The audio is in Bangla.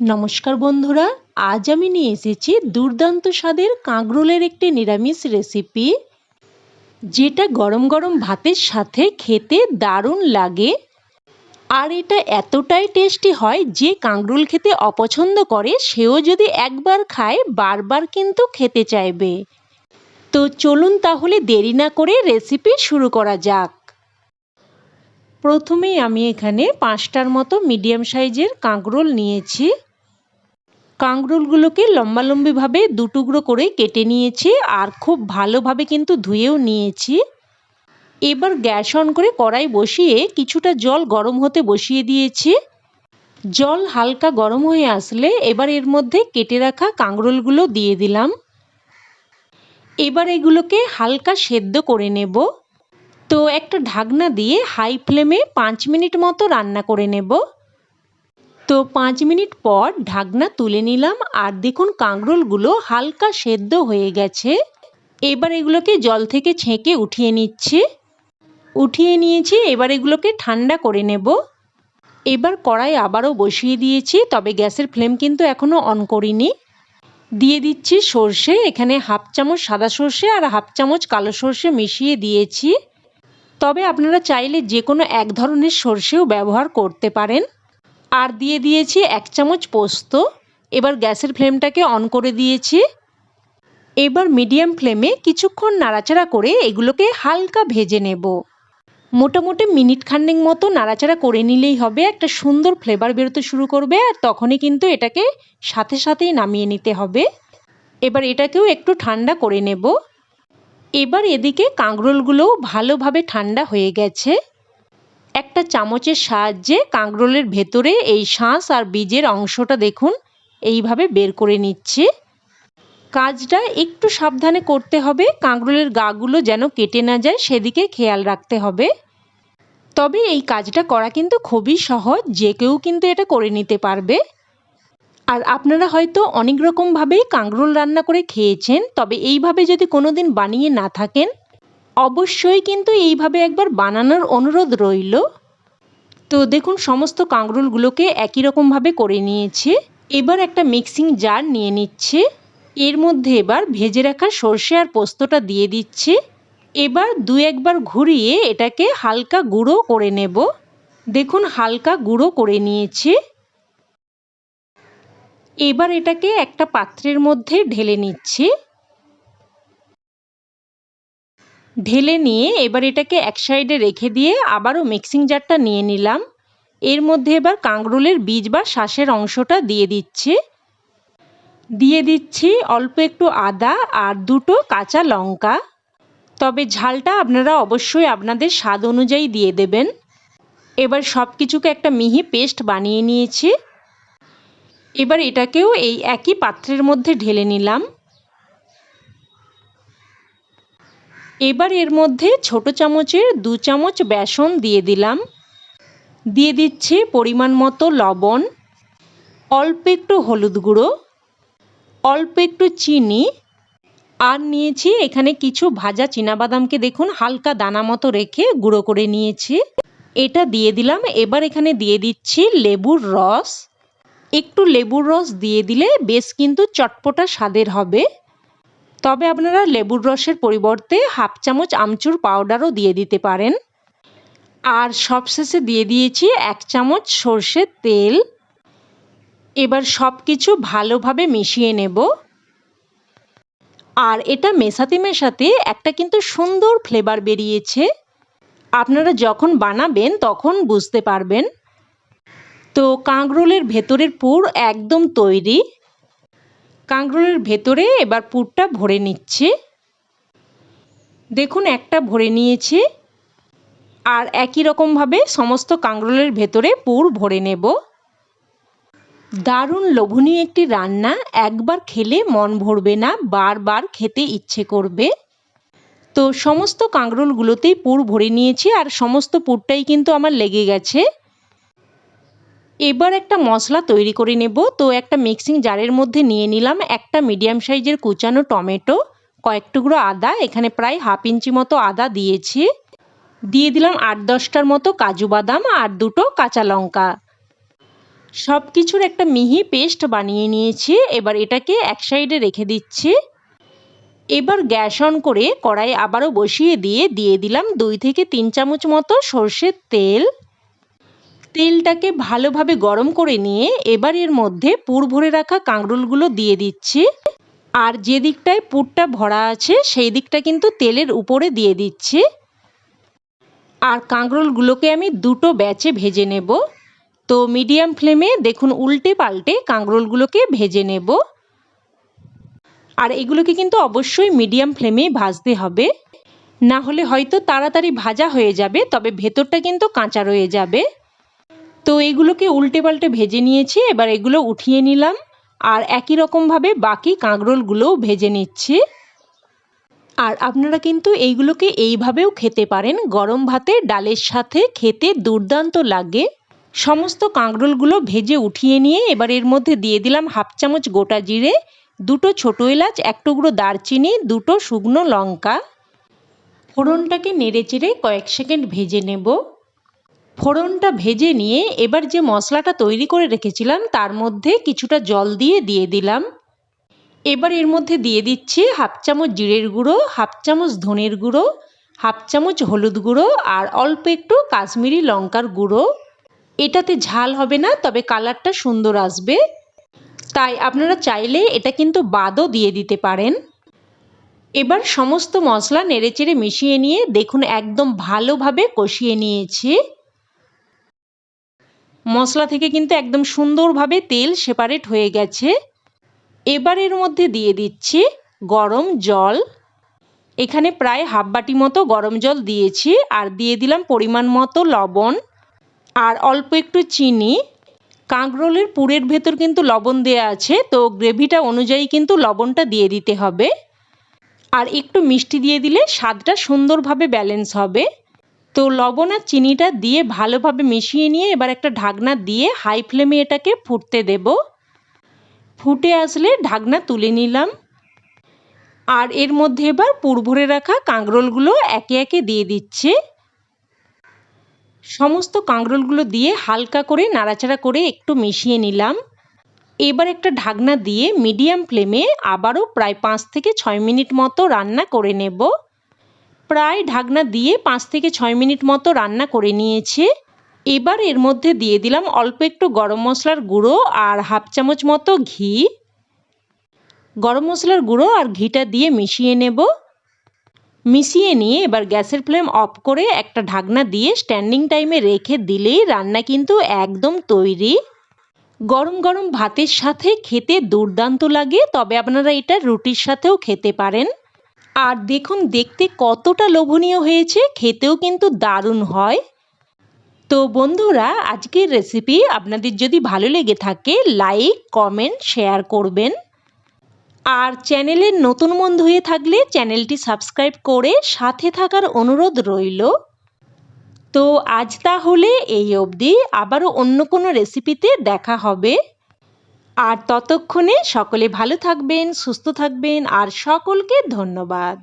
নমস্কার বন্ধুরা, আজ আমি নিয়ে এসেছি দুর্দান্ত স্বাদের কাঁকরোলের একটি নিরামিষ রেসিপি যেটা গরম গরম ভাতের সাথে খেতে দারুণ লাগে। আর এটা এতটাই টেস্টি হয় যে কাঁকরোল খেতে অপছন্দ করে, সেও যদি একবার খায়, বারবার কিন্তু খেতে চাইবে। তো চলুন তাহলে দেরি না করে রেসিপি শুরু করা যাক। প্রথমেই আমি এখানে পাঁচটার মতো মিডিয়াম সাইজের কাঁকরোল নিয়েছি। কাঁকরোলগুলোকে লম্বালম্বিভাবে দু টুকরো করে কেটে নিয়েছি আর খুব ভালোভাবে কিন্তু ধুয়েও নিয়েছি। এবার গ্যাস অন করে কড়াই বসিয়ে কিছুটা জল গরম হতে বসিয়ে দিয়েছি। জল হালকা গরম হয়ে আসলে এবার এর মধ্যে কেটে রাখা কাঁকরোলগুলো দিয়ে দিলাম। এবার এগুলোকে হালকা সেদ্ধ করে নেব। তো একটা ঢাকনা দিয়ে হাই ফ্লেমে পাঁচ মিনিট মতো রান্না করে নেব। তো পাঁচ মিনিট পর ঢাকনা তুলে নিলাম আর দেখুন কাঁকরোলগুলো হালকা সেদ্ধ হয়ে গেছে। এবার এগুলোকে জল থেকে ছেঁকে উঠিয়ে নিচ্ছি। উঠিয়ে নিয়েছি, এবার এগুলোকে ঠান্ডা করে নেব। এবার কড়াই আবারও বসিয়ে দিয়েছি, তবে গ্যাসের ফ্লেম কিন্তু এখনও অন করিনি। দিয়ে দিচ্ছি সর্ষে, এখানে হাফ চামচ সাদা সর্ষে আর হাফ চামচ কালো সর্ষে মিশিয়ে দিয়েছি। তবে আপনারা চাইলে যে কোনো এক ধরনের সর্ষেও ব্যবহার করতে পারেন। আর দিয়ে দিয়েছি এক চামচ পোস্ত। এবার গ্যাসের ফ্লেমটাকে অন করে দিয়েছি। এবার মিডিয়াম ফ্লেমে কিছুক্ষণ নাড়াচাড়া করে এগুলোকে হালকা ভেজে নেব। মোটামুটি মিনিট খান্ডেক মতো নাড়াচাড়া করে নিলেই হবে, একটা সুন্দর ফ্লেভার বেরোতে শুরু করবে আর তখনই কিন্তু এটাকে সাথে সাথেই নামিয়ে নিতে হবে। এবার এটাকেও একটু ঠান্ডা করে নেব। এবার এদিকে কাঁকরোলগুলোও ভালোভাবে ঠান্ডা হয়ে গেছে। একটা চামচের সাহায্যে কাঁকরোলের ভেতরে এই শাঁস আর বীজের অংশটা দেখুন, এইভাবে বের করে নিচ্ছে। কাজটা একটু সাবধানে করতে হবে, কাঁকরোলের গাগুলো যেন কেটে না যায়, সেদিকে খেয়াল রাখতে হবে। তবে এই কাজটা করা কিন্তু খুবই সহজ, যে কেউ কিন্তু এটা করে নিতে পারবে। আর আপনারা হয়তো অনেক রকমভাবেই কাঁকরোল রান্না করে খেয়েছেন, তবে এইভাবে যদি কোনো দিন বানিয়ে না থাকেন অবশ্যই কিন্তু এইভাবে একবার বানানোর অনুরোধ রইল। তো দেখুন, সমস্ত কাঁকরোলগুলোকে একই রকমভাবে করে নিয়েছে। এবার একটা মিক্সিং জার নিয়ে নিচ্ছে। এর মধ্যে এবার ভেজে রাখা সর্ষে আর পোস্তটা দিয়ে দিচ্ছে। এবার দু একবার ঘুরিয়ে এটাকে হালকা গুঁড়ো করে নেব। দেখুন, হালকা গুঁড়ো করে নিয়েছে। এবার এটাকে একটা পাত্রের মধ্যে ঢেলে নিচ্ছি। ঢেলে নিয়ে এবার এটাকে এক সাইডে রেখে দিয়ে আবারও মিক্সিং জারটা নিয়ে নিলাম। এর মধ্যে এবার কাঁকরোলের বীজ বা শ্বাসের অংশটা দিয়ে দিচ্ছি। দিয়ে দিচ্ছি অল্প একটু আদা আর দুটো কাঁচা লঙ্কা। তবে ঝালটা আপনারা অবশ্যই আপনাদের স্বাদ অনুযায়ী দিয়ে দেবেন। এবার সব কিছুকে একটা মিহি পেস্ট বানিয়ে নিয়েছি। এবার এটাকেও এই একই পাত্রের মধ্যে ঢেলে নিলাম। এবার এর মধ্যে ছোট চামচের দু চামচ বেসন দিয়ে দিলাম। দিয়ে দিচ্ছি পরিমাণ মতো লবণ, অল্প একটু হলুদ গুঁড়ো, অল্প একটু চিনি, আর নিয়েছি এখানে কিছু ভাজা বাদামকে দেখুন হালকা দানা মতো রেখে গুঁড়ো করে নিয়েছি। এটা দিয়ে দিলাম, এবার এখানে দিয়ে দিচ্ছি লেবুর রস। একটু লেবুর রস দিয়ে দিলে বেশ কিন্তু চটপটা স্বাদের হবে। তবে আপনারা লেবুর রসের পরিবর্তে হাফ চামচ আমচুর পাউডারও দিয়ে দিতে পারেন। আর সবশেষে দিয়ে দিয়েছি এক চামচ সর্ষের তেল। এবার সব কিছু ভালোভাবে মিশিয়ে নেব। আর এটা মেশাতে মেশাতে একটা কিন্তু সুন্দর ফ্লেভার বেরিয়েছে। আপনারা যখন বানাবেন তখন বুঝতে পারবেন। তো কাঁকরোলের ভেতরের পুর একদম তৈরি। কাঁকরোলের ভেতরে এবার পুরটা ভরে নিচ্ছে। দেখুন, একটা ভরে নিয়েছে। আর একই রকমভাবে সমস্ত কাঁকরোলের ভেতরে পুর ভরে নেব। দারুণ লোভনীয় একটি রান্না। একবার খেলে মন ভরবে না, বারবার খেতে ইচ্ছে করবে। তো সমস্ত কাঁকরোলগুলোতেই পুর ভরে নিয়েছি আর সমস্ত পুরটাই কিন্তু আমার লেগে গেছে। এবার একটা মশলা তৈরি করে নেব। তো একটা মিক্সিং জারের মধ্যে নিয়ে নিলাম একটা মিডিয়াম সাইজের কুচানো টমেটো, কয়েক টুকরো আদা, এখানে প্রায় হাফ ইঞ্চি মতো আদা দিয়েছি। দিয়ে দিলাম আট দশটার মতো কাজু বাদাম আর দুটো কাঁচা লঙ্কা। সব কিছুর একটা মিহি পেস্ট বানিয়ে নিয়েছি। এবার এটাকে এক সাইডে রেখে দিচ্ছি। এবার গ্যাস অন করে কড়াই আবারও বসিয়ে দিয়ে দিয়ে দিলাম দুই থেকে তিন চামচ মতো সর্ষের তেল। তেলটাকে ভালোভাবে গরম করে নিয়ে এবার এর মধ্যে পুর ভরে রাখা কাঁকরোলগুলো দিয়ে দিচ্ছি। আর যে দিকটায় পুরটা ভরা আছে, সেই দিকটা কিন্তু তেলের উপরে দিয়ে দিচ্ছি। আর কাঁকরোলগুলোকে আমি দুটো ব্যাচে ভেজে নেব। তো মিডিয়াম ফ্লেমে দেখুন উল্টে পাল্টে কাঁকরোলগুলোকে ভেজে নেব। আর এগুলোকে কিন্তু অবশ্যই মিডিয়াম ফ্লেমে ভাজতে হবে। না হলে হয়তো তাড়াতাড়ি ভাজা হয়ে যাবে, তবে ভেতরটা কিন্তু কাঁচা রয়ে যাবে। তো এগুলোকে উল্টে পাল্টে ভেজে নিয়েছি, এবার এগুলো উঠিয়ে নিলাম। আর একই রকমভাবে বাকি কাঁকরোলগুলোও ভেজে নিচ্ছি। আর আপনারা কিন্তু এইগুলোকে এইভাবেও খেতে পারেন। গরম ভাতে, ডালের সাথে খেতে দুর্দান্ত লাগে। সমস্ত কাঁকরোলগুলো ভেজে উঠিয়ে নিয়ে এবার এর মধ্যে দিয়ে দিলাম হাফ চামচ গোটা জিরে, দুটো ছোটো এলাচ, এক টুকরো দারচিনি, দুটো শুকনো লঙ্কা। ফোড়নটাকে নেড়ে চেড়ে কয়েক সেকেন্ড ভেজে নেব। ফোড়নটা ভেজে নিয়ে এবার যে মশলাটা তৈরি করে রেখেছিলাম, তার মধ্যে কিছুটা জল দিয়ে দিয়ে দিলাম। এবার এর মধ্যে দিয়ে দিচ্ছি হাফ চামচ জিরের গুঁড়ো, হাফ চামচ ধনের গুঁড়ো, হাফ চামচ হলুদ গুঁড়ো আর অল্প একটু কাশ্মীরি লঙ্কার গুঁড়ো। এটাতে ঝাল হবে না, তবে কালারটা সুন্দর আসবে। তাই আপনারা চাইলে এটা কিন্তু বাদও দিয়ে দিতে পারেন। এবার সমস্ত মশলা নেড়েচেড়ে মিশিয়ে নিয়ে দেখুন একদম ভালোভাবে কষিয়ে নিয়েছি। মশলা থেকে কিন্তু একদম সুন্দরভাবে তেল সেপারেট হয়ে গেছে। এবার এর মধ্যে দিয়ে দিচ্ছি গরম জল। এখানে প্রায় হাফ বাটি মতো গরম জল দিয়েছি আর দিয়ে দিলাম পরিমাণ মতো লবণ আর অল্প একটু চিনি। কাঁকরোলের পুরের ভেতর কিন্তু লবণ দেওয়া আছে, তো গ্রেভিটা অনুযায়ী কিন্তু লবণটা দিয়ে দিতে হবে। আর একটু মিষ্টি দিয়ে দিলে স্বাদটা সুন্দরভাবে ব্যালেন্স হবে। তো লবণ আর চিনিটা দিয়ে ভালোভাবে মিশিয়ে নিয়ে এবার একটা ঢাকনা দিয়ে হাই ফ্লেমে এটাকে ফুটতে দেব। ফুটে আসলে ঢাকনা তুলে নিলাম। আর এর মধ্যে এবার পুর ভরে রাখা কাঁকরোলগুলো একে একে দিয়ে দিচ্ছে। সমস্ত কাঁকরোলগুলো দিয়ে হালকা করে নাড়াচাড়া করে একটু মিশিয়ে নিলাম। এবার একটা ঢাকনা দিয়ে মিডিয়াম ফ্লেমে আবারও প্রায় পাঁচ থেকে ছয় মিনিট মতো রান্না করে নেব। প্রায় ঢাকনা দিয়ে পাঁচ থেকে ছয় মিনিট মতো রান্না করে নিয়েছে। এবার এর মধ্যে দিয়ে দিলাম অল্প একটু গরম মশলার গুঁড়ো আর হাফ চামচ মতো ঘি। গরম মশলার গুঁড়ো আর ঘিটা দিয়ে মিশিয়ে নেব। মিশিয়ে নিয়ে এবার গ্যাসের ফ্লেম অফ করে একটা ঢাকনা দিয়ে স্ট্যান্ডিং টাইমে রেখে দিলেই রান্না কিন্তু একদম তৈরি। গরম গরম ভাতের সাথে খেতে দুর্দান্ত লাগে, তবে আপনারা এটা রুটির সাথেও খেতে পারেন। আর দেখুন, দেখতে কতটা লোভনীয় হয়েছে, খেতেও কিন্তু দারুণ হয়। তো বন্ধুরা, আজকের রেসিপি আপনাদের যদি ভালো লেগে থাকে লাইক কমেন্ট শেয়ার করবেন। আর চ্যানেলের নতুন বন্ধু হয়ে থাকলে চ্যানেলটি সাবস্ক্রাইব করে সাথে থাকার অনুরোধ রইল। তো আজ তাহলে এই অবধি। আবারও অন্য কোনো রেসিপিতে দেখা হবে। আর ততক্ষণে সকলে ভালো থাকবেন সুস্থ থাকবেন আর সকলকে ধন্যবাদ।